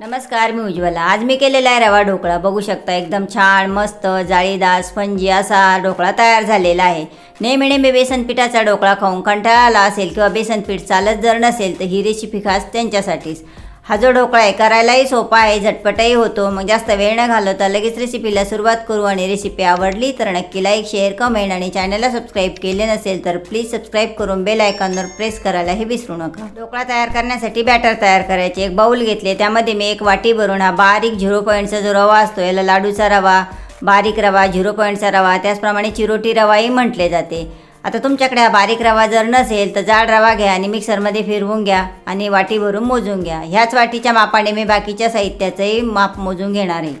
नमस्कार मी उज्ज्वला. आज मी केलेला आहे रवा ढोकळा. बघू शकता एकदम छान मस्त जाळीदार स्पंजी असा ढोकळा तयार झालेला आहे. नेहमी नेहमी बेसन पिठाचा ढोकळा खाऊन कंटाळा आला असेल किंवा बेसन पीठ चालत जर नसेल तर ही रेसिपी खास त्यांच्यासाठीच. हा जो ढोकळा आहे करायलाही सोपा आहे झटपटही होतो. मग जास्त वेळ न घालवता लगेच रेसिपीला सुरुवात करू आणि रेसिपी आवडली तर नक्की लाईक शेअर कमेंट आणि चॅनलला सबस्क्राईब केले नसेल तर प्लीज सबस्क्राईब करून बेल आयकॉनवर प्रेस करायलाही विसरू नका. ढोकळा तयार करण्यासाठी बॅटर तयार करायचे. एक बाऊल घेतले त्यामध्ये मी एक वाटी भरून हा बारीक झिरो पॉईंटचा जो रवा असतो याला लाडूचा रवा बारीक रवा झिरो पॉईंटचा रवा त्याचप्रमाणे चिरोटी रवाही म्हटले जाते. आता तुमच्याकडे हा बारीक रवा जर नसेल तर जाड रवा घ्या आणि मिक्सरमध्ये फिरवून घ्या आणि वाटी भरून मोजून घ्या. ह्याच वाटीच्या मापाने मी बाकीच्या साहित्याचंही माप मोजून घेणार आहे.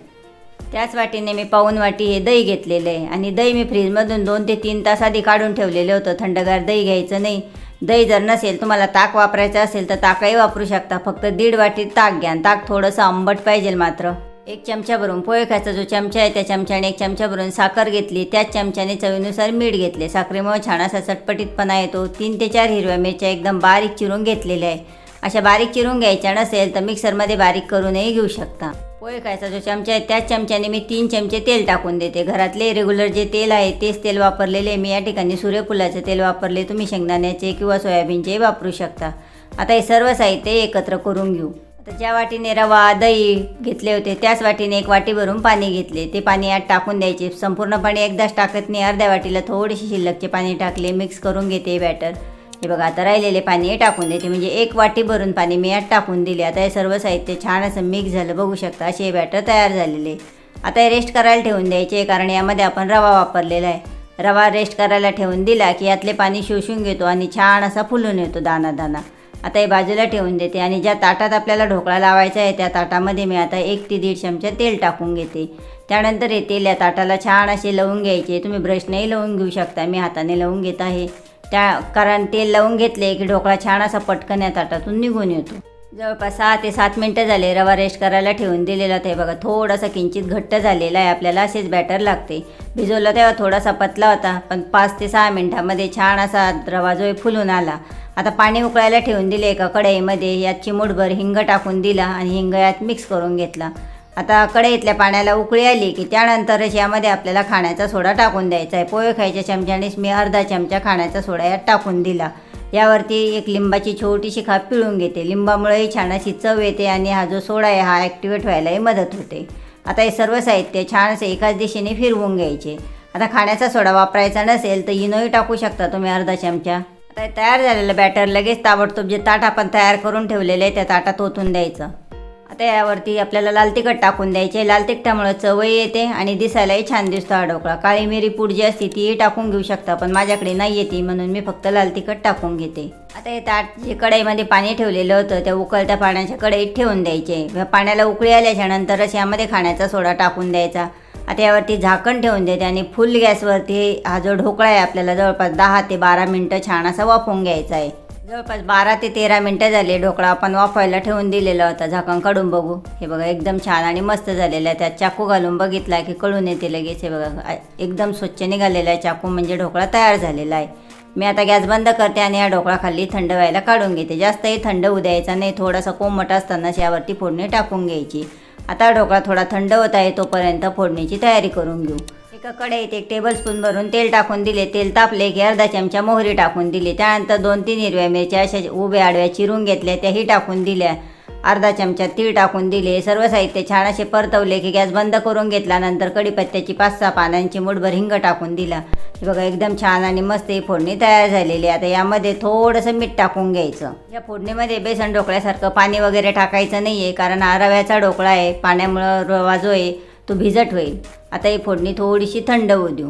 त्याच वाटीने मी पाऊन वाटी हे दही घेतलेलं आहे आणि दही मी फ्रीजमधून दोन ते तीन तास आधी काढून ठेवलेलं होतं. थंडगार दही घ्यायचं नाही. दही जर नसेल तुम्हाला ताक वापरायचं असेल तर ताकही वापरू शकता. फक्त दीड वाटी ताक घ्या आणि ताक थोडंसं आंबट पाहिजे मात्र. एक चमचा भरून पोहे खायचा जो चमचा आहे त्या चमच्याने एक चमचा भरून साखर घेतली. त्याच चमच्याने चवीनुसार मीठ घेतले. साखरेमुळे छान असा चटपटीतपणा येतो. तीन ते चार हिरव्या मिरच्या एकदम बारीक चिरून घेतलेल्या आहे. अशा बारीक चिरून घ्यायच्या नसेल तर मिक्सरमध्ये बारीक करूनही घेऊ शकता. पोहे खायचा जो चमचा आहे त्याच चमच्याने मी तीन चमचे तेल टाकून देते. घरातले रेग्युलर जे तेल आहे तेच तेल वापरलेले मी या ठिकाणी सूर्यफुलाचे तेल वापरले. तुम्ही शेंगदाण्याचे किंवा सोयाबीनचे वापरू शकता. आता हे सर्व साहित्य एकत्र करून घेऊ. आता ज्या वाटीने रवा दही घेतले होते त्याच वाटीने एक वाटी भरून पाणी घेतले. ते पाणी यात टाकून द्यायचे. संपूर्ण पाणी एकदाच टाकत नाही. अर्ध्या वाटीला थोडीशी शिल्लकचे पाणी टाकले. मिक्स करून घेते बॅटर. हे बघा आता राहिलेले पाणी टाकून देते. म्हणजे एक वाटी भरून पाणी मी यात टाकून दिले. आता हे सर्व साहित्य छान असं मिक्स झालं. बघू शकता असे हे बॅटर तयार झालेले. आता हे रेस्ट करायला ठेवून द्यायचे. कारण यामध्ये आपण रवा वापरलेला आहे. रवा रेस्ट करायला ठेवून दिला की यातले पाणी शोषून घेतो आणि छान असा फुलून येतो दाना दाना आता हे बाजूला ठेवून देते. आणि ज्या ताटात आपल्याला ढोकळा लावायचा आहे त्या ताटामध्ये मी आता एक ते दीड चमचा तेल टाकून घेते. त्यानंतर हे तेल या ताटाला छान असे लावून घ्यायचे. तुम्ही ब्रशनेही लावून घेऊ शकता. मी हाताने लावून घेत आहे. त्या कारण तेल लावून घेतले की ढोकळा छान असा पटकन या ताटातून निघून येतो. जवळपास सहा ते सात मिनटं झाले. रवा रेस्ट करायला ठेवून दिलेला ते बघा थोडासा किंचित घट्ट झालेला आहे. आपल्याला असेच बॅटर लागते. भिजवला तेव्हा थोडासा पतला होता पण पाच ते सहा मिनटामध्ये छान असा रवा जो आहे फुलून आला. आता पाणी उकळायला ठेवून दिले एका कढईमध्ये यात चिमूटभर हिंग टाकून दिला आणि हिंग यात मिक्स करून घेतला. आता कढईतल्या पाण्याला उकळी आली की त्यानंतरच यामध्ये आपल्याला खाण्याचा सोडा टाकून द्यायचा आहे. पोहे खायच्या चमच्यानेच मी अर्धा चमचा खाण्याचा सोडा यात टाकून दिला. यावरती एक लिंबाची छोटीशी खाप पिळून घेते. लिंबामुळेही छान अशी चव येते आणि हा जो सोडा आहे हा ॲक्टिवेट व्हायलाही मदत होते. आता हे सर्व साहित्य छान असे एकाच दिशेने फिरवून घ्यायचे. आता खाण्याचा सोडा वापरायचा नसेल तर इनोही टाकू शकता तुम्ही अर्धा चमचा. आता तयार झालेलं बॅटर लगेच ताबडतोब जे ताट आपण तयार करून ठेवलेलं आहे त्या ताटात ओतून द्यायचं. आता यावरती आपल्याला लाल तिखट टाकून द्यायचे. लाल तिखटामुळं चवही येते आणि दिसायलाही छान दिसतो हा ढोकळा. काळी मिरी पूड जी असते तीही टाकून घेऊ शकता पण माझ्याकडे नाही येते म्हणून मी फक्त लाल तिखट टाकून घेते. आता हे ताट जे कढईमध्ये पाणी ठेवलेलं होतं त्या उकळत्या पाण्याच्या कढईत ठेवून द्यायचे. पाण्याला उकळी आल्याच्या नंतरच यामध्ये खाण्याचा सोडा टाकून द्यायचा. आता यावरती झाकण ठेवून देते आणि फुल गॅसवरती हा जो ढोकळा आहे आपल्याला जवळपास दहा ते बारा मिनटं छान असा वाफवून घ्यायचा आहे. जवळपास बारा ते तेरा मिनटं झाले ढोकळा आपण वाफायला ठेवून दिलेला होता. झाकण काढून बघू. हे बघा एकदम छान आणि मस्त झालेलं आहे. त्यात चाकू घालून बघितला की कळून येते लगेच. हे बघा एकदम स्वच्छ निघालेला आहे. चाकू म्हणजे ढोकळा तयार झालेला आहे. मी आता गॅस बंद करते आणि या ढोकळा खाली थंड व्हायला काढून घेते. जास्तही थंड होऊ द्यायचा नाही. थोडासा कोमट असतानाच यावरती फोडणी टाकून घ्यायची. आता ढोकळा थोडा थंड होत आहे तोपर्यंत फोडणीची तयारी करून घेऊ. एका कढईत एक टेबलस्पून भरून तेल टाकून दिले. तेल तापले की अर्धा चमचा मोहरी टाकून दिली. त्यानंतर दोन तीन हिरव्या मिरच्या अशा उभ्या आडव्या चिरून घेतल्या. त्याही टाकून दिल्या. अर्धा चमचा तीळ टाकून दिले. सर्व साहित्य छान असे परतवले की गॅस बंद करून घेतल्यानंतर कढीपत्त्याची पाच सहा पानांची मुठभर हिंग टाकून दिला. हे बघा एकदम छान आणि मस्त ही फोडणी तयार झालेली आहे. आता यामध्ये थोडंसं मीठ टाकून घ्यायचं. या फोडणीमध्ये बेसन ढोकळ्यासारखं पाणी वगैरे टाकायचं नाही आहे कारण आरव्याचा ढोकळा आहे. पाण्यामुळं रवा जो आहे तो भिजट होईल. आता ही फोडणी थोडीशी थंड होऊ देऊ.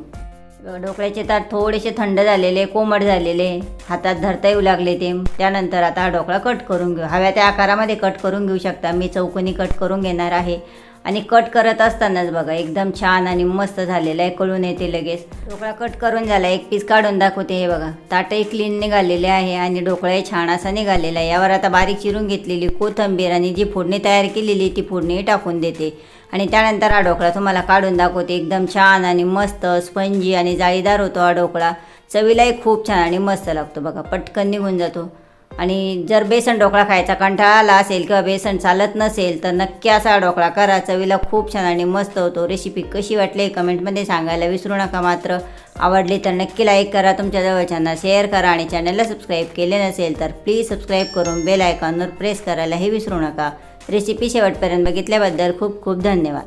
ढोकळ्याचे ताट थोडेसे थंड झालेले कोमट झालेले. हातात धरता येऊ लागले ते. त्यानंतर आता हा ढोकळा कट करून घेऊ. हव्या त्या आकारामध्ये कट करून घेऊ शकता. मी चौकोनी कट करून घेणार आहे. आणि कट करत असतानाच बघा एकदम छान आणि मस्त झालेलं आहे कळून येते लगेच. ढोकळा कट करून झाला एक पीस काढून दाखवते हे बघा. ताटही क्लीन निघालेले आहे आणि ढोकळाही छान असा निघालेला आहे. यावर आता बारीक चिरून घेतलेली कोथंबीर आणि जी फोडणी तयार केलेली ती फोडणी टाकून देते. आणि त्यानंतर हा ढोकळा तुम्हाला काढून दाखवते. एकदम छान आणि मस्त स्पंजी आणि जाळीदार होतो हा ढोकळा. चवीलाही खूप छान आणि मस्त लागतो बघा. पटकन निघून जातो. आणि जर बेसन ढोकळा खायचा कंटाळा आला असेल किंवा बेसन चालत नसेल तर नक्की असा ढोकळा करा. चवीला खूप छान आणि मस्त होतो. रेसिपी कशी वाटली कमेंटमध्ये सांगायला विसरू नका मात्र. आवडली तर नक्की लाईक करा. तुमच्या जवळच्यांना शेअर करा आणि चॅनलला सबस्क्राईब केले नसेल तर प्लीज सबस्क्राईब करून बेल आयकॉनवर प्रेस करायलाही विसरू नका. रेसिपी शेवटपर्यंत बघितल्याबद्दल खूप खूप धन्यवाद.